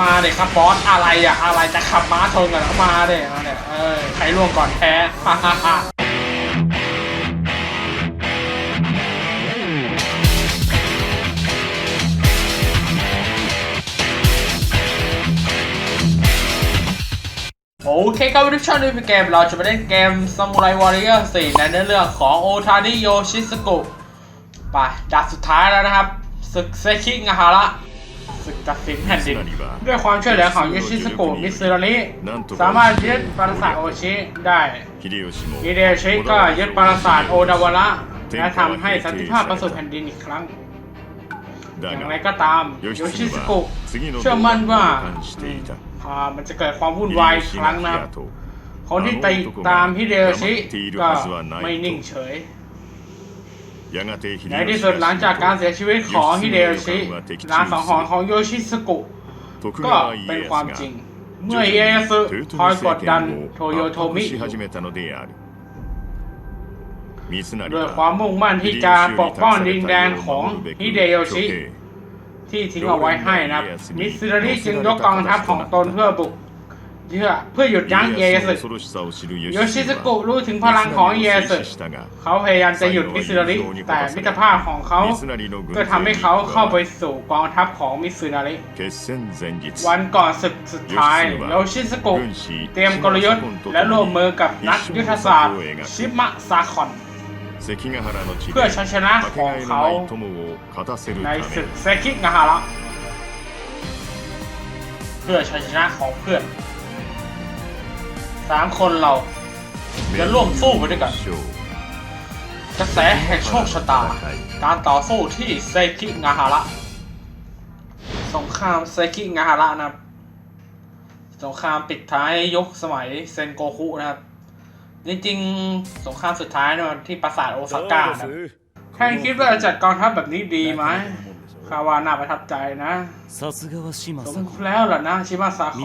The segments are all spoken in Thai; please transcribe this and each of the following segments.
มาเด็กครับบอสอะไรอะอะไรจะขับม้าชนกันแล้วมาเด็กมาเด็กเออใครล่วงก่อนแพ้ฮ่าฮ่าฮ่าโอเคครับวันนี้ช่องนี้เป็นเกม เราจะมาเล่นเกม Samurai Warrior 4 ในเนื้อเรื่องของโอทานิโยชิสกุไปดาบสุดท้ายแล้วนะครับศึกเซคิงาฮาระ ศึกตัดสินแผ่นดินด้วยความช่วยเหลือของยูชิสกุมิซึโรนิสามารถยึดปราสาทโอชิได้ฮิเดโอชิก็ยึดปราสาทโอดาวระและทำให้สันติภาพประสบแผ่นดินอีกครั้งอย่างไรก็ตามโยชิสกุเชื่อมั่นว่าพามันจะเกิดความวุ่นวายครั้งนะคนที่ติดตามฮิเดโอชิก็ไม่นิ่งเฉย ในที่สุดหลังจากการเสียชีวิตของฮิเดโยชิลางสังหรณ์ของโยชิสกุก็เป็นความจริง เมื่อเอเยสึคอยกดดันโทโยโทมิด้วยความมุ่งมั่นที่จะปกป้องดินแดนของฮิเดโยชิ ที่ทิ้งเอาไว้ให้นะมิซึนาริจึงยกกองทัพของตนเพื่อบุก เยื่อเพื่อหยุดยั้งเอยสึโยชิสกุรู้ถึงพลังของเอยสึเขาพยายามจะหยุดมิซึนาริแต่มิตรภาพของเขาก็ทำให้เขาเข้าไปสู่กองทัพของมิซึนาริวันก่อนศึกสุดท้ายโยชิสกุเตรียมกลยุทธ์และร่วมมือกับนักยุทธศาสตร์ชิมะซาคอนเพื่อชัยชนะของเขาในศึกเซกิงาฮาระเพื่อชัยชนะของเพื่อน สามคนเราจะร่วมสู้ไปด้วยกัน กระแสแห่งโชคชะตา การต่อสู้ที่เซคิงาฮาระ สงครามเซคิงาฮาระนะครับ สงครามปิดท้ายยุคสมัยเซนโกคุนะครับ จริงๆ สงครามสุดท้ายนะที่ปราสาทโอซาก้านะแค่คิดว่าจะจัดกองทัพแบบนี้ดีไหม ข้าว่าน่าประทับใจนะสมแล้วล่ะนะชิมาซาคอน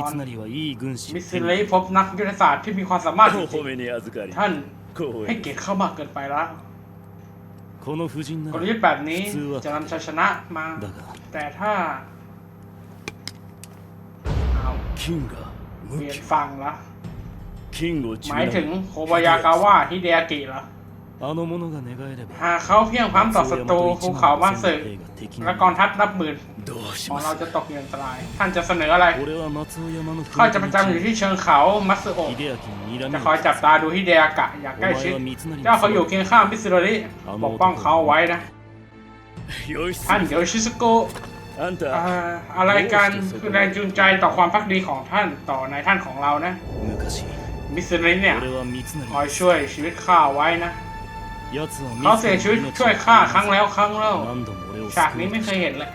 มิสริพบนักยุทธศาสตร์ที่มีความสามารถจริงๆท่านให้เกียรติเข้ามากเกินไปละกลยุทธ์แบบนี้จะนำชัยชนะมา แต่ถ้าเอาเปลี่ยนฟังละหมายถึงโคบายากาวะฮิเดอากิเหรอ หากเขาเพียงพร้มต่อศัตรูภูเขาบ้านศึกและกองทัพนับหมื่นของเราจะตกอยู่อันตราย ท่านจะเสนออะไรข้าจะประจำอยู่ที่เชิงเขามัสึโอะจะคอยจับตาดูที่เดอากะอย่างใกล้ชิดเจ้าเขาอยู่เคียงข้างมิสโรริปกป้องเขาไว้นะท่านโยชิสโกอะไรกันคือแรงจูงใจต่อความพักดีของท่านต่อนายท่านของเรานะมิสริเนี่ยคอยช่วยชีวิตข้าไว้นะ เขาเสียชีวิตช่วยข้าครั้งแล้วครั้งเล่าฉากนี้ไม่เคยเห็นเลย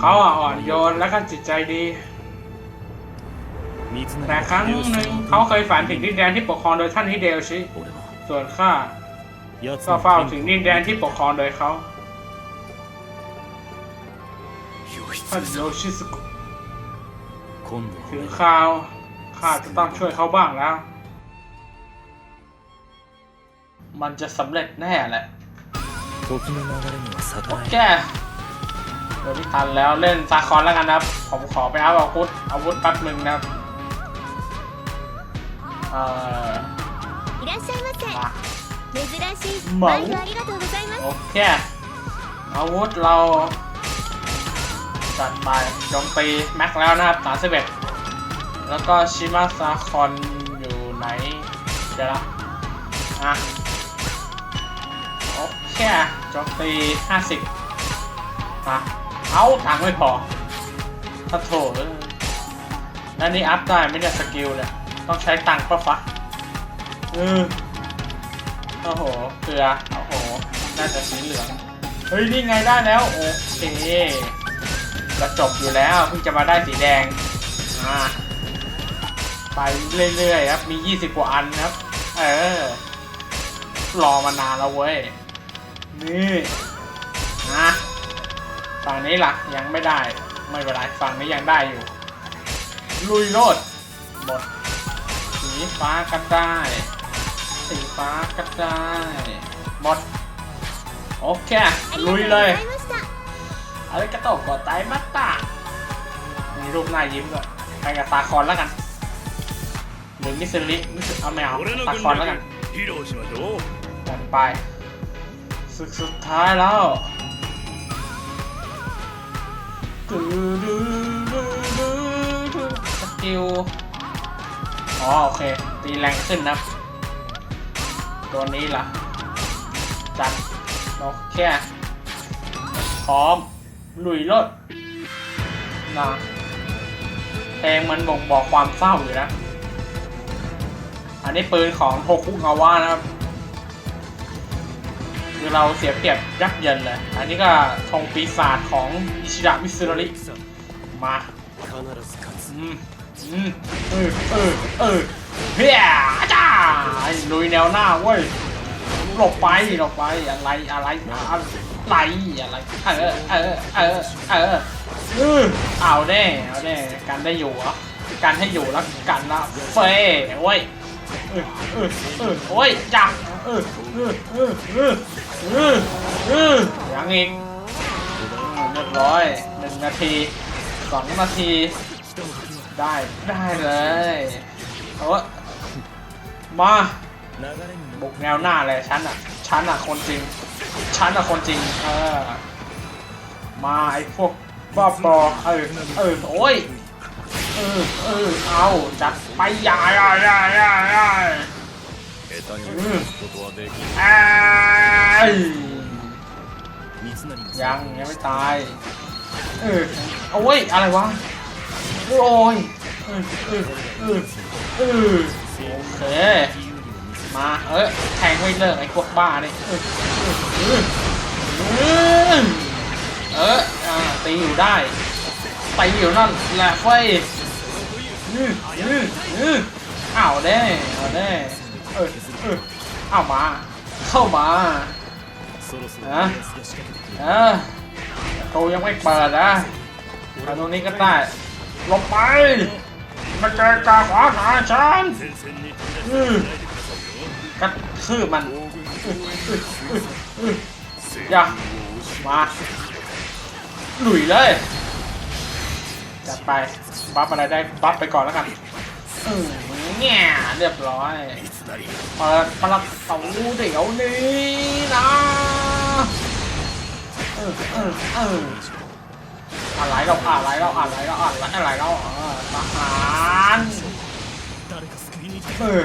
เขาอ่อนโยนและก็จิตใจดี แต่ครั้งหนึ่งเขาเคยฝันถึงดินแดนที่ปกครองโดยท่านฮิเดลชิ ส่วนข้าก็เฝ้าถึงดินแดนที่ปกครองโดยเขาท่านโยชิสุถึงข่าวข้าจะต้องช่วยเขาบ้างแล้ว มันจะสำเร็จแน่แหละโอเคเดี๋ยวไม่ทันแล้วเล่นซาคอนแล้วกันนะครับ ผมขอไปเอาอาวุธอาวุธแป๊บหนึ่งนะครับเอ่อมาเหมาโอเคอาวุธเราจัดไปโจมตีแม็กแล้วนะครับ 31 แล้วก็ชิมาซาคอนอยู่ไหน เดี๋ยวละอะ โอเคโจมตี50อะเอาถังไม่พอถ้าโถแล้วนี่อัพได้ไม่เนี่ยสกิลเนี่ยต้องใช้ตังค์ปะฟะเออโอ้โห เกลือ โอ้โห น่าจะสีเหลือง เฮ้ย นี่ไงได้แล้ว โอเคจะจบอยู่แล้วเพิ่งจะมาได้สีแดง อ่า ไปเรื่อยๆครับ มี 20 กว่าอันครับ เออ รอมานานแล้วเว้ย นี่นะฝั่งนี้หลักยังไม่ได้ ไม่เป็นไรฝั่งนี้ยังได้อยู่ ลุยโลดหดสีฟ้าก็ได้สีฟ้าก็ได้หมดโอเคลุยเลยอะไรกระตกอดไตมัตตามีรูปหน้ายิ้มด้วยไปกับตาคอนแล้วกันหรือมิสซิลิมิสเอาแมวตาคอนแล้วกันจัดไป ศึกสุดท้ายแล้วดูดูดูดูดูสกิลอ๋อโอเค ตีแรงขึ้นนะตัวนี้ล่ะ จัดโอเคพร้อมลุยรถนะเพลงมันบ่งบอกความเศร้าอยู่นะ อันนี้ปืนของโทคุงาวะนะครับ คือเราเสียเปรียบยักษ์เย็นเลย อันนี้ก็ธงปีศาจของอิชิดะมิซุริมาอืมอืมเออเออเออเฮียจ้าลุยแนวหน้าเว้ยหลบไปหลบไปอะไรอะไรอะไรอะไรเออเออเออเออเออเอาแน่เอาแน่การได้อยู่อะการให้อยู่แล้วกันละเฟ้เว้ยเออเออเออโอ้ยจ้าเออเออเอ อืมอืยังอีกเรียบร้อยหนึ่งนาทีสองนาที ได้ได้เลยเอาวะมาบุกแนวหน้าเลยชั้นอะชั้นอะคนจริงชั้นอะคนจริงเออมาไอ้พวกบ้าบอเออเออโอ้ยเออเออเอาจัดไปใหญ่ใหญ่ใหญ่ใหญ่ 下手にうん落とすことはできない เอ้ย 三成の ยังยังไม่ตาย เออเอาเว้ย อะไรวะ โอ้ย เออ เออ เออ เออ โอเค มา เออแทงไม่เลิกไอ้พวกบ้านี่เออเออเออเอออ่าตีอยู่ได้ ตีอยู่นั่นแหละเฟ้ยอืออืออือเอาเด้เอาเด้ เออามา เข้ามาฮะเออตูยังไม่เปิดนะอันนี้ก็ได้ลงไปมาเจอกาขวาหาฉันกระทืบมันอย่ามาหลุยเลยจัดไปบัฟอะไรได้บัฟไปก่อนแล้วกันเนี่ยเรียบร้อย เปิดปลักเสาเดี๋ยวนี้นะเออเออเอออะไรเราอะไรเราอะไรเราอะไรเราทหารเออ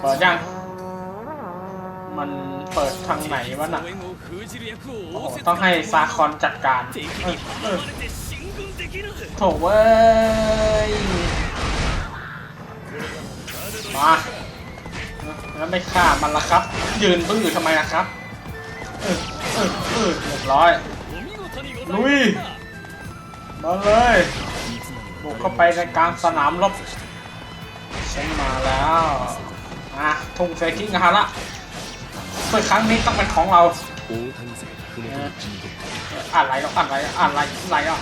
เปิดยังมันเปิดทางไหนวะน่ะต้องให้ซาคอนจัดการโถเว้ย มาแล้วไม่ฆ่ามันละครับ ยืนบื้อยู่ทำไมนะครับเรียบร้อยลุยมาเลยบุกเข้าไปในกลางสนามรบฉันมาแล้วอะทุ่งเฟกิ้งะฮะละเพื่อครั้งนี้ต้องเป็นของเราอะไรก็อะไรอะไรอะไรอะ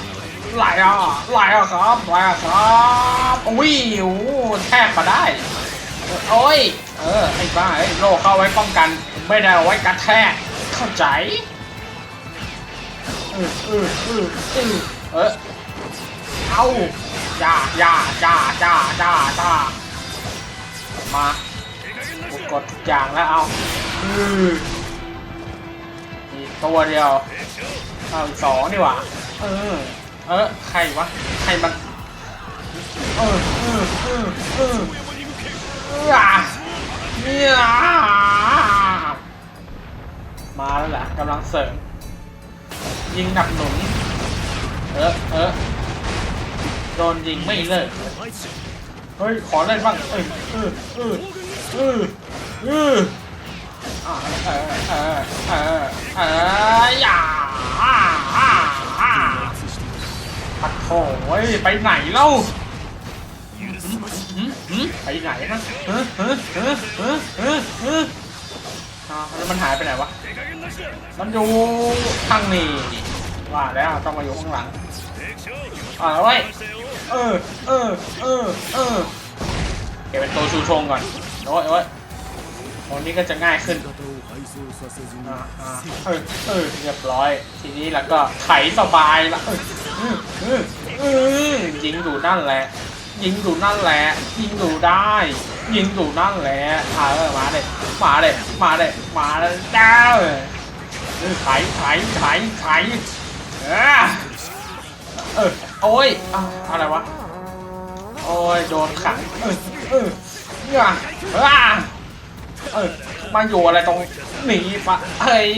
ไหลอะไหลอะครับไหลอะครับอุ้ยโอ้แทบมาได้ โอ้ย เออไอ้บ้าไอ้โลเข้าไว้ป้องกัน ไม่ได้เอาไว้กระแทก เข้าใจเออเออเออเอเออเอาอย่าอย่าอย่าอย่าอย่าอย่ามากูกดทุกอย่างแล้วเอาอืออีกตัวเดียวเอาอีกสองดีกว่า เออ เออ ใครวะ ใครมัน เออเออเออเออ เนี่ยมาแล้วแหละกำลังเสริม ยิงหนักหนุนเออเออโดนยิงไม่เลิกเฮ้ย ขอเล่นบ้างเออเออเออเออเอออ่าเออเออเออเอออย่าอ่าอ่าอ่าปัดโถเว้ยไปไหนเล่าหืมหืม ไปไหนนะเออเออเออเออเออแล้วมันหายไปไหนวะ มันอยู่ข้างนี้ว่าแล้วต้องมาอยู่ข้างหลังอ่าไว้เออเออเออเออเก็บเป็นตัวชูชงก่อนโอ้ยโอ้ยครงนี้ก็จะง่ายขึ้นอ่าเออเออเรียบร้อย ทีนี้แล้วก็ไถสบายละเออเออเออยิงอยู่นั่นแหละ ยิงดูนั่นแหละ ยิงดูได้ ยิงดูนั่นแหละเออมาเลยมาเลยมาเลยมาเลยจ้าไถไถไถไถเออเออโอ้ยอะไรวะโอ้ยโดนขังเออเออเนี่ยอ่าเออมาอยู่อะไรตรงหนี้ปะเฮ้ย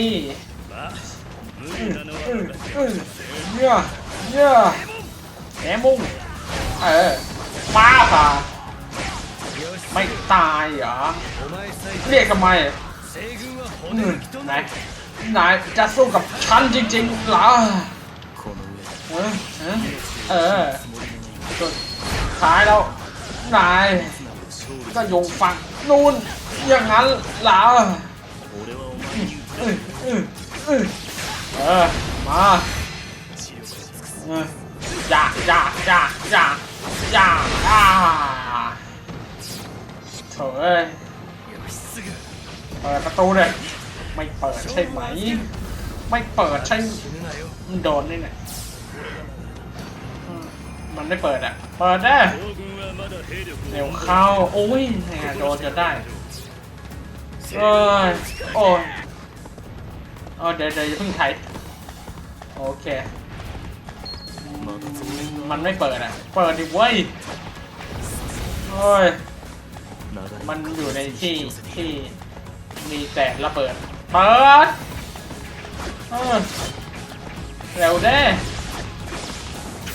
เออเออเนี่ยเนี่ยแหมมุ่งเออ ป้าป่ะไม่ตายเหรอ เรียกทำไมไหนนายจะสู้กับฉันจริงๆเหรอเออเออท้ายแล้วนายก็ยงฝั่งนู่นอย่างนั้นเหรอเออมา จ้าจ้าจ้าจ้าจ้าาอ่าโถเอ้ยเปิดประตูเลยไม่เปิดใช่ไหม ไม่เปิดใช่มันโดนนี่แหละมันไม่เปิดอะ เปิดได้เดี๋ยวเข้า โอ้ยเนี่ยโดนจะได้โอ้ยโอ้ยเดี๋ยวเดี๋ยวเพิ่งไทยโอเค มันไม่เปิดอะ เปิดดิเว้ยโอ้ย มันอยู่ในที่ที่มีแต่ระเบิด เปิดเออเร็วเด้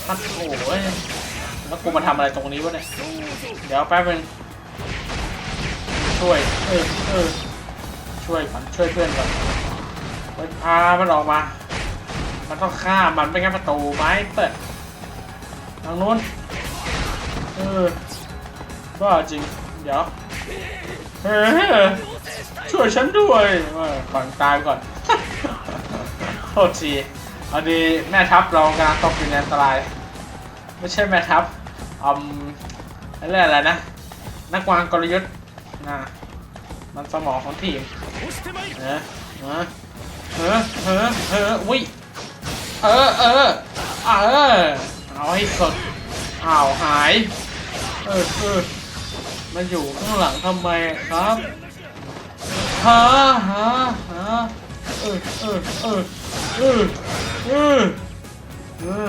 พัดโอ้ยแล้วกูมาทำอะไรตรงนี้วะเนี่ย เดี๋ยวแป๊บนึงช่วย เออเออช่วยก่อนช่วยเพื่อนก่อนไปพามันออกมา มันต้องฆ่ามันไม่งั้นประตูไม้เปิดทางนู้นเออว่าจริง เดี๋ยวเออช่วยฉันด้วยก่อนตายก่อนโทษทีเอาดีแม่ทัพเรากำลังตกอยู่ในอันตราย ไม่ใช่แม่ทัพอืมอะไรอะไรนะ นักวางกลยุทธ์นะมันสมองของทีมเออเออเออเออเอออุ้ย เออเออเออเอาให้สดอ้าวหาย เออเออมาอยู่ข้างหลังทำไมครับฮะฮะฮะเออเออเออเออเออเออ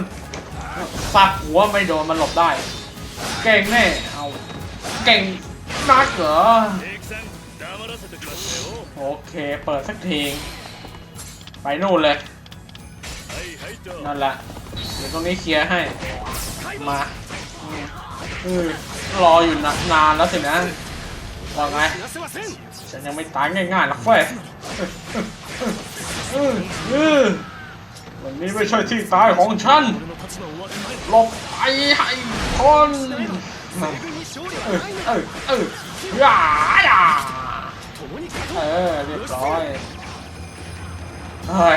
ปักหัวไม่โดนมันหลบได้ เก่งแน่เอาเก่งนักเหรอโอเค เปิดสักที ไปนู่นเลย นั่นแหละเดี๋ยวตรงนี้เคลียร์ให้ มาอือรออยู่นานแล้วสินะว่าไงฉันยังไม่ตายง่ายๆหรอกเว้ยวันนี้ไม่ใช่ที่ตายของฉันหลบไปให้พ้นเออเออเออย่าอย่าเออเรียบร้อยเฮ้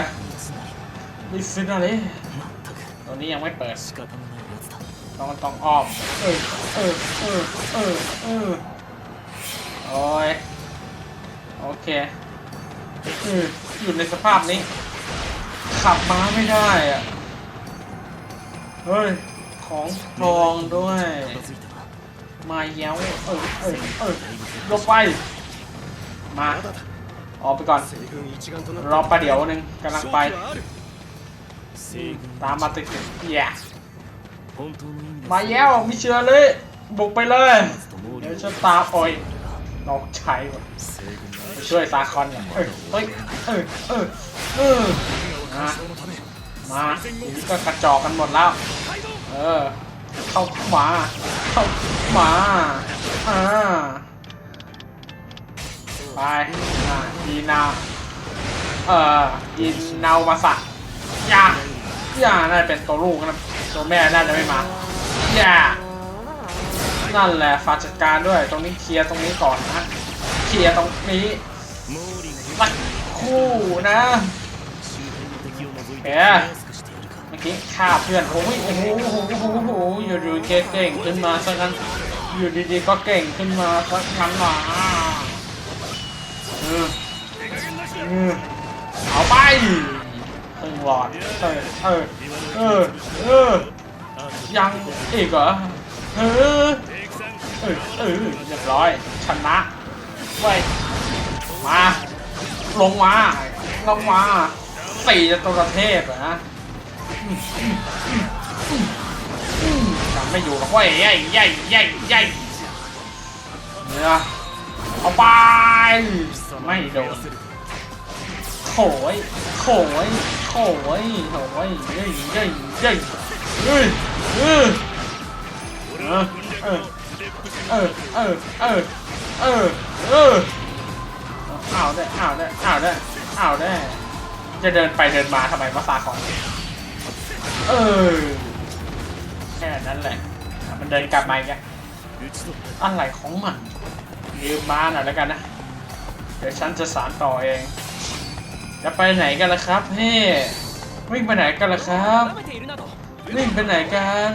ลิฟินอะไรตัวนี้ยังไม่เปิดต้องต้องออมเออเออเออเออเออโอ้ยโอเคเอออยู่ในสภาพนี้ ขับม้าไม่ได้อะเฮ้ย ของทองด้วย มาเย้วเออเออเออลงไป มาออกไปก่อน รอประเดี๋ยวหนึ่งกำลังไป สี่ตามมาติดๆเหี้ยมาแย้วไม่เชื่อเลย บุกไปเลย เดี๋ยวฉันตาอ่อยนอกใช้ว่ะช่วยตาคอนก่นเอ้ยเฮ้ยเฮ้ยเอ้ยเอ้ยมามาทีนี้ก็กระจอกกันหมดแล้ว เออ เข้าหมาเข้าหมาอ่าไปอ่ายีนา เอ่อยีนาวมาสัะยา ย่าน่าจะเป็นตัวลูกนะตัวแม่น่าจะไม่มาย่านั่นแหละฝากจัดการด้วย ตรงนี้เคลียร์ตรงนี้ก่อนนะเคลียร์ตรงนี้รัดคู่นะแหมเมื่อกี้ฆ่าเพื่อนโอ้ยโอ้โหโอ้โหโอ้โหอยู่ดีเก่งขึ้นมาซะงั้นอยู่ดีๆก็เก่งขึ้นมาซะงั้นหออเออเอาไป วอนเออเออเออเออยังอีกเหรอเออเออเออเรียบร้อยชนะไว้มาลงมาลงมาสี่จตุรเทพนะจำไม่อยู่หรอกว่าใหญ่ใหญ่ใหญ่ใหญ่เนี่ยเอาไปไม่โดน ยโขยโขยโขยเย้ยเย้ยเย้ยเฮ้ยเออเออเออเออเออเออเอออ้าวได้อ้าวได้อ้าวได้อ้าวได้จะเดินไปเดินมาทำไมมาซาคอนเออแค่นั้นแหละ มันเดินกลับมาอีกอะไรของมันยืมมาหน่อยแล้วกันนะ เดี๋ยวฉันจะสารต่อเอง จะไปไหนกันล่ะครับเฮ้วิ่งไปไหนกันล่ะครับวิ่งไปไหนกัน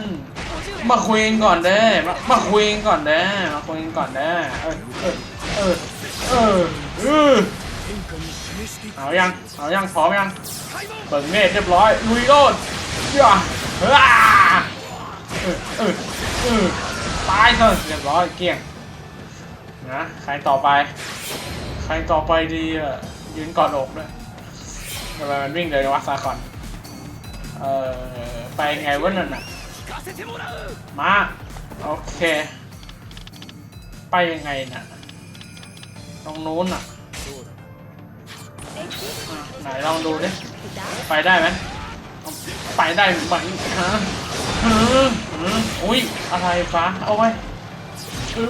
มาคุยกันก่อนเด้มามาคุยกันก่อนเด้มาคุยกันก่อนเด้เออเออเออเออเอายังเอายังพร้อมยังเปิดเมฆเรียบร้อยลุยโลดย่าเฮ้เออเออเออตายซะเรียบร้อยเกี้ยงนะใครต่อไป ใครต่อไปดีอะยืนกอดอกด้วยำไมมันวิ่งเลยวะซาคอนเออไปไงวะนั่นน่ะมาโอเค ไปยังไงน่ะตรงนู้นอะไหนลองดูดิไปได้ไหมไปได้ไหมฮะอุ้ยอะไรฟ้าเอาไว้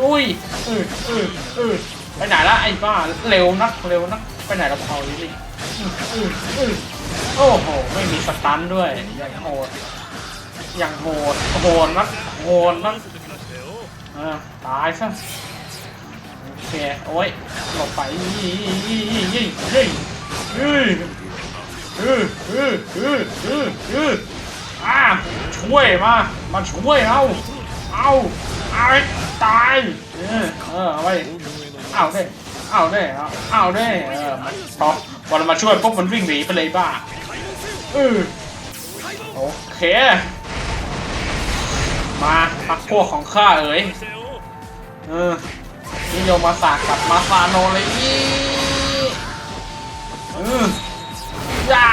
อุ้ยอืออืออไปไหนละไอ้บ้าเร็วนักเร็วนัก ไปไหนเราเอาลิลิโอ้โห ไม่มีสตันด้วยอย่างโหดอย่างโหดโหดนักโหดนักตายซะโอเคโอ้ยหลบไปยี่ยี่ยี่ยี่ยี่ยี่อืออืออืออืออืออ่าช่วยมา มาช่วยเอาเอาไอ้ตายเออเออไว้เอาเด้ เอาได้เอ้อาได้เออมันพอพอเมาช่วยปุ๊บมันวิ่งหนีไปเลยบ้าอือโอเค มาพักพวกของข้าเอ๋ยเออนิยมมาสากับมาซาโนเลยนี่เออย่า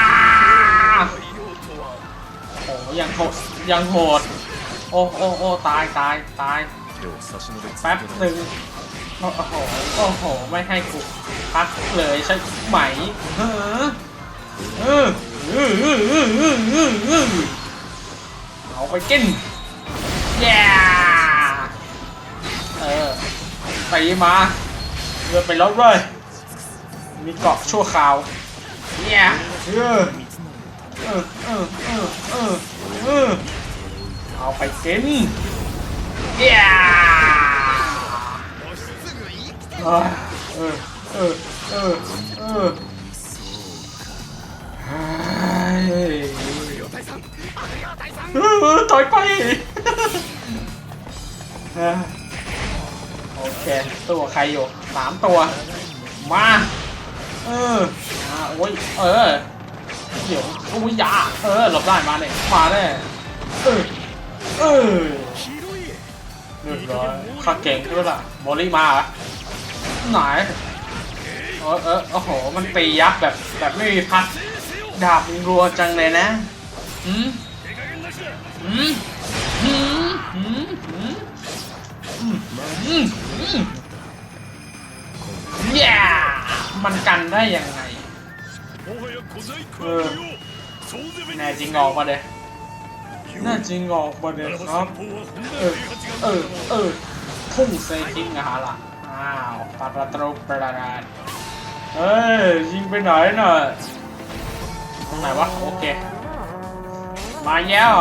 โอ้ยังโหดยังโหดโอ้โอ้โอ้ตายตายตายแป๊บหนึ่ง โอ้โห โอ้โห ไม่ให้กูพักเลยใช่ไหมเออเออเออเออเออเออเออเอาไปกินแย่เออไปมาเรือไปลบเลย มีเกาะชั่วคราวแย่ออเออเออเออเออเออเอาไปกินแย่ เออเออเออเออเออถอยไปโอเคตัวใครอยู่สามตัว มา เออมาโอ้ย เออ เดี๋ยวอุ้ยยาเออ หลบได้มาเนี่ยมาแน่เออ เออเรียบร้อยข้าเก่งด้วยล่ะโมลี่มาเหรอ หน่อยเออเออโอ้โห มันไปยับแบบแบบไม่มีพักดาบรัวจังเลยนะอืมอืมอืมอืมอืมอืมอย่ามันกันได้ยังไงเออแน่จริงออกมาเลยแน่จริงออกมาเลยครับ เออ เออ เออพุ่งเซจิงอะฮะล่ะ อ้าวปาประตูประดานเอ้ยยิงไปไหนน่ะตรงไหนวะโอเค มาแล้ว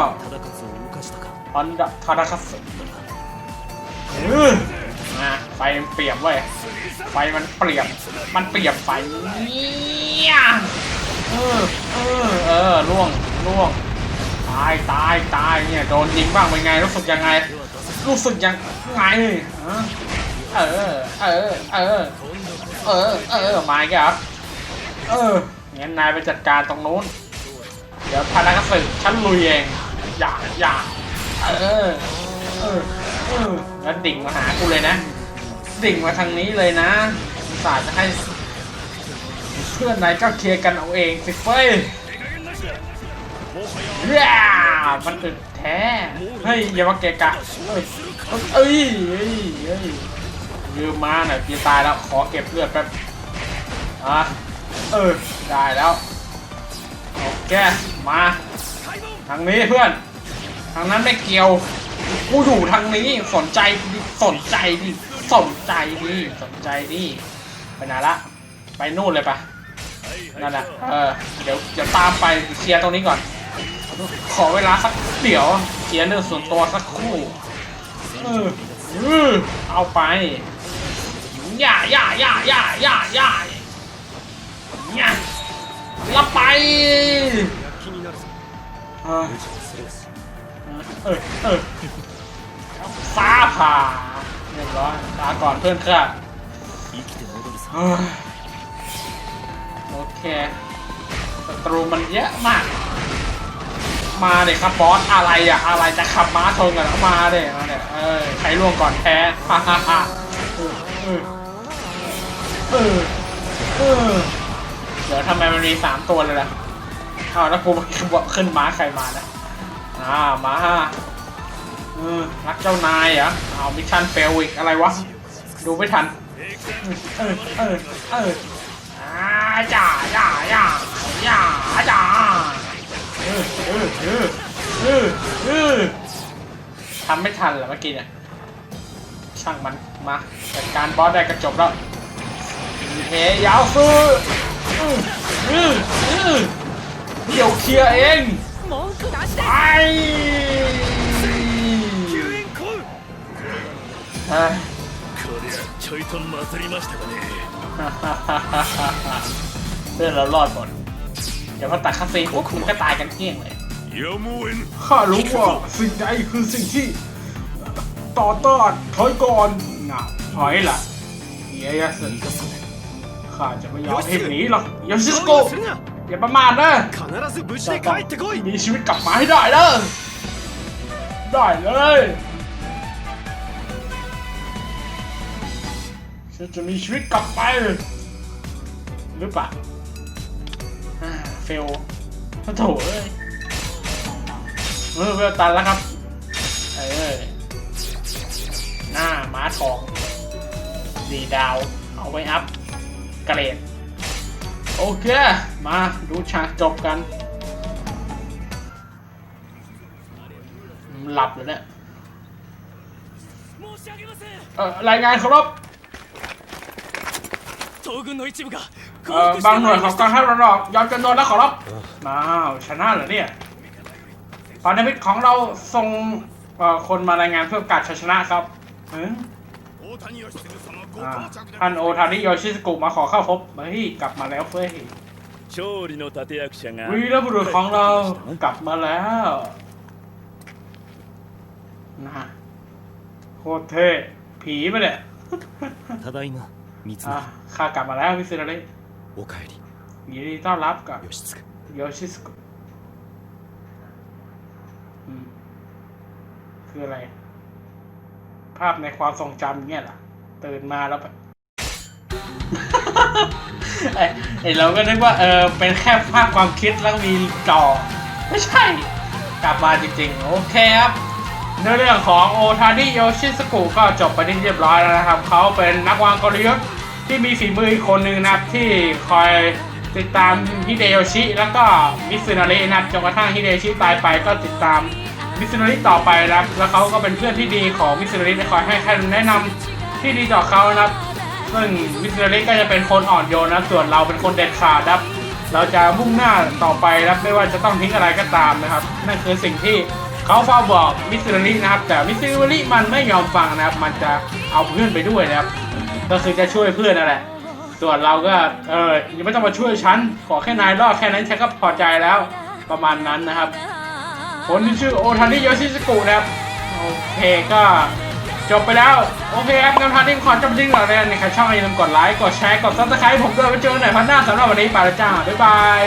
ฮอนดาทาราคัสมาไฟมันเปลี่ยบเว้ยไฟมันเปลี่ยบมันเปลี่ยบไฟเนี่ยเออเออเออล่วงล่วงตายตายตายเนี่ยโดนยิงบ้างเป็นไงรู้สึกยังไง รู้สึกยังไงฮ เออ เออ เออ เออ เออ มาอีกแล้วเออ งั้นนายไปจัดการตรงนู้น เดี๋ยวพานักสืบฉันลุยเอง อย่า อย่า เออ เออ เออ แล้วดิ่งมาหากูเลยนะ ดิ่งมาทางนี้เลยนะศาสตร์จะให้เพื่อนนายก็เคลียร์กันเอาเองสิเฟ้ยเย้มันตึกแท้ เฮ้ยอย่ามาเกะกะ เอ้ย เอ้ยเอ้ย เอ้ยยืมมาหน่อยพี่ตายแล้ว ขอเก็บเลือดแป๊บอะเออ ได้แล้วโอเคมา ทางนี้เพื่อน ทางนั้นไม่เกี่ยว กูอยู่ทางนี้ สนใจดิสนใจดิสนใจดิสนใจดิไปไหนละ ไปนู่นเลยปะนั่นแหละ เออ เดี๋ยวเดี๋ยวตามไปเคลียร์ตรงนี้ก่อน ขอเวลาสักเดี๋ยวเคลียร์เรื่องส่วนตัวสักครู่เออเออเอาไป ย่าย่าย่าย่าย่าย่าย่าละไปเออเออซาผาเรียบร้อยลาก่อนเพื่อนค่ะโอเคศัตรูมันเยอะมาก มาเด็กครับบอสอะไรอะอะไรจะขับม้าชนกันมาเด็กมาเด็กเออใครล่วงก่อนแพ้ฮ่าฮ่าฮ่า เออ เออ เดี๋ยวทำไมมันมีสามตัวเลยล่ะอ้าวแล้วกูบอกขึ้นม้าใครมานะอ่ามาฮะเออรักเจ้านายเหรอเอามิชชั่นเฟลอีกอะไรวะ ดูไม่ทัน เออ เออ เอออ่าจ้าจ้าจ้าจ้าจ้าเออ เออ เออ เออ เออทำไม่ทันเหรอเมื่อกี้เนี่ย ช่างมัน มาจัดการบอสได้ก็จบแล้ว เฮยาวซื้ออืออืออือเดี๋ยวเคลียร์เอง 文句なし ไป 救援来い เฮ้ย こりゃちょいとまずりましたかね เพื่อนเรารอดหมดเดี๋ยวพอตัดคาซีนปุ๊บมันก็ตายกันเกลี้ยงเลย やむを得ぬ ข้ารู้ว่าสิ่งใดคือสิ่งที่ ต่อต้านถอยก่อนน่ะถอยล่ะเฮียสึ ข้าจะไม่ยอมให้หนีหรอกยอชิสโกอย่าประมาทนะจะต้องมีชีวิตกลับมาให้ได้นะได้เลยฉันจะมีชีวิตกลับไป หรือเปล่าเฟลโถเอ้ยเออเวลตันแล้วครับเออหน้าม้าทองดีดาว เอาไว้อัพ รดโอเค มาดูฉากจบกัน หลับเลยเนี่ยเอ่อรายงานครบเออบางหน่วยของกองทัพเราหอกยอมจำนนแล้วขอรับมาชนะเหรอเนี่ยปานามิตของเราส่งคนมารายงานเพื่อกาศชัยชนะครับเออ ท่านโอทานิโยชิสกุมาขอเข้าพบเฮ้ยกลับมาแล้วเฟ้ย 勝利の立役者が วีรบุรุษของเรากลับมาแล้วนะโคตรเท่ผีไปะเนี่ย ただいま三 อ่ะ つ ข้ากลับมาแล้วมิสเตอร์เลย おかえり ยินดีต้อนรับกับ 義経 โยชิสกุอืมคืออะไร ภาพในความทรงจำเนี่ยเหรอ ตื่นมาแล้วแบบไอ้ไอ้เราก็นึกว่าเออเป็นแค่ภาพความคิดแล้วมีจอ ไม่ใช่ กลับมาจริงๆ โอเคครับเนื้อเรื่องของโอทานิโยชิสกุก็จบไปที่เรียบร้อยแล้วนะครับ เขาเป็นนักวางกลยุทธ์ที่มีฝีมืออีกคนหนึ่งนะครับที่คอยติดตามฮิเดโยชิแล้วก็มิซึนารินะครับจนกระทั่งฮิเดโยชิตายไปก็ติดตามมิซึนาริต่อไปนะครับแล้วเขาก็เป็นเพื่อนที่ดีของมิซึนาริคอยให้คำแนะนำ ที่ดีต่อเขานะครับ ซึ่งมิสเตอร์ลิก็จะเป็นคนอ่อนโยนนะส่วนเราเป็นคนเด็ดขาดครับ เราจะมุ่งหน้าต่อไปนะครับไม่ว่าจะต้องทิ้งอะไรก็ตามนะครับ นั่นคือสิ่งที่เขาเฝ้าบอกมิสเตอร์ลินะครับ แต่มิสเตอร์ลิมันไม่ยอมฟังนะครับ มันจะเอาเพื่อนไปด้วยนะครับ ก็คือจะช่วยเพื่อนนั่นแหละส่วนเราก็เออยังไม่ต้องมาช่วยฉันขอแค่นายรอดแค่นั้นฉันก็พอใจแล้วประมาณนั้นนะครับคนที่ชื่อโอทานิโยชิสกุนะครับโอเคก็ จบไปแล้ว โอเคครับงั้นพาร์ทนี้ขอจบจริงก่อนเลยในใครชอบอย่าลืมกดไลค์ กดแชร์ กดซับสไครต์ผมด้วยไว้เจอกันใหม่พันหน้าสำหรับวันนี้ไปแล้วจ้า บ๊ายบาย